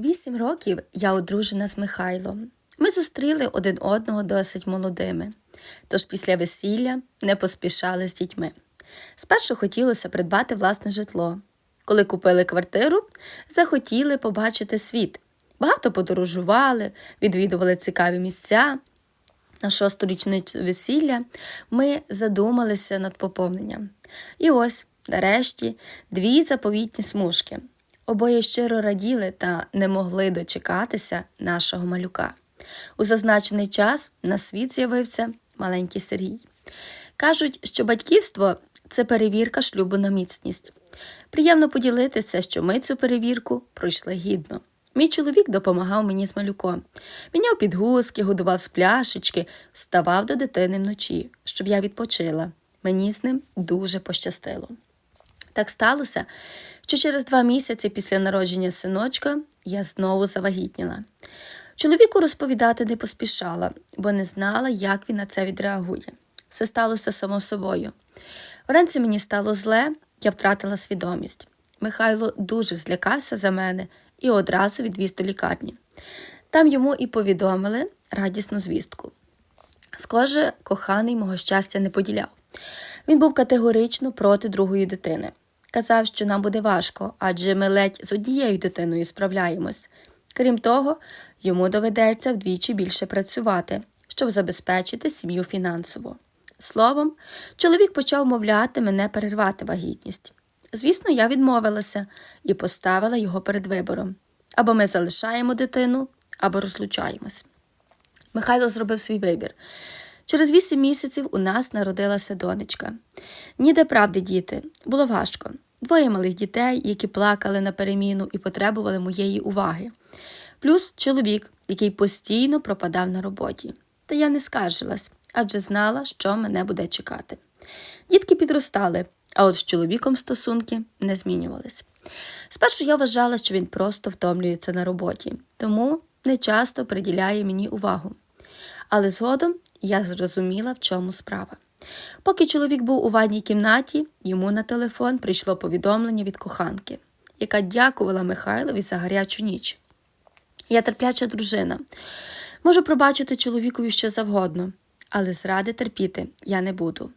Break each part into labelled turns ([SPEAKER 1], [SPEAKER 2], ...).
[SPEAKER 1] Вісім років я одружена з Михайлом. Ми зустріли один одного досить молодими, тож після весілля не поспішали з дітьми. Спершу хотілося придбати власне житло. Коли купили квартиру, захотіли побачити світ. Багато подорожували, відвідували цікаві місця. На шосту річницю весілля ми задумалися над поповненням. І ось, нарешті, дві заповітні смужки. Обоє щиро раділи та не могли дочекатися нашого малюка. У зазначений час на світ з'явився маленький Сергій. Кажуть, що батьківство це перевірка шлюбу на міцність. Приємно поділитися, що ми цю перевірку пройшли гідно. Мій чоловік допомагав мені з малюком, міняв підгузки, годував з пляшечки, вставав до дитини вночі, щоб я відпочила. Мені з ним дуже пощастило. Так сталося, що через два місяці після народження синочка я знову завагітніла. Чоловіку розповідати не поспішала, бо не знала, як він на це відреагує. Все сталося само собою. Вранці мені стало зле, я втратила свідомість. Михайло дуже злякався за мене і одразу відвіз до лікарні. Там йому і повідомили радісну звістку. Схоже, коханий мого щастя не поділяв. Він був категорично проти другої дитини. Казав, що нам буде важко, адже ми ледь з однією дитиною справляємось. Крім того, йому доведеться вдвічі більше працювати, щоб забезпечити сім'ю фінансово. Словом, чоловік почав мовляти мене перервати вагітність. Звісно, я відмовилася і поставила його перед вибором або ми залишаємо дитину, або розлучаємось. Михайло зробив свій вибір. Через вісім місяців у нас народилася донечка. Ніде правди, діти, було важко. Двоє малих дітей, які плакали на переміну і потребували моєї уваги. Плюс чоловік, який постійно пропадав на роботі. Та я не скаржилась, адже знала, що мене буде чекати. Дітки підростали, а от з чоловіком стосунки не змінювались. Спершу я вважала, що він просто втомлюється на роботі, тому не часто приділяє мені увагу. Але згодом я зрозуміла, в чому справа. Поки чоловік був у ванній кімнаті, йому на телефон прийшло повідомлення від коханки, яка дякувала Михайлові за гарячу ніч. Я терпляча дружина. Можу пробачити чоловікові що завгодно, але зради терпіти я не буду.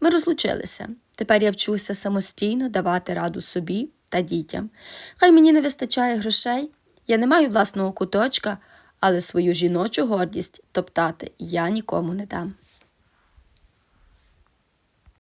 [SPEAKER 1] Ми розлучилися. Тепер я вчуся самостійно давати раду собі та дітям. Хай мені не вистачає грошей, я не маю власного куточка, але свою жіночу гордість топтати я нікому не дам.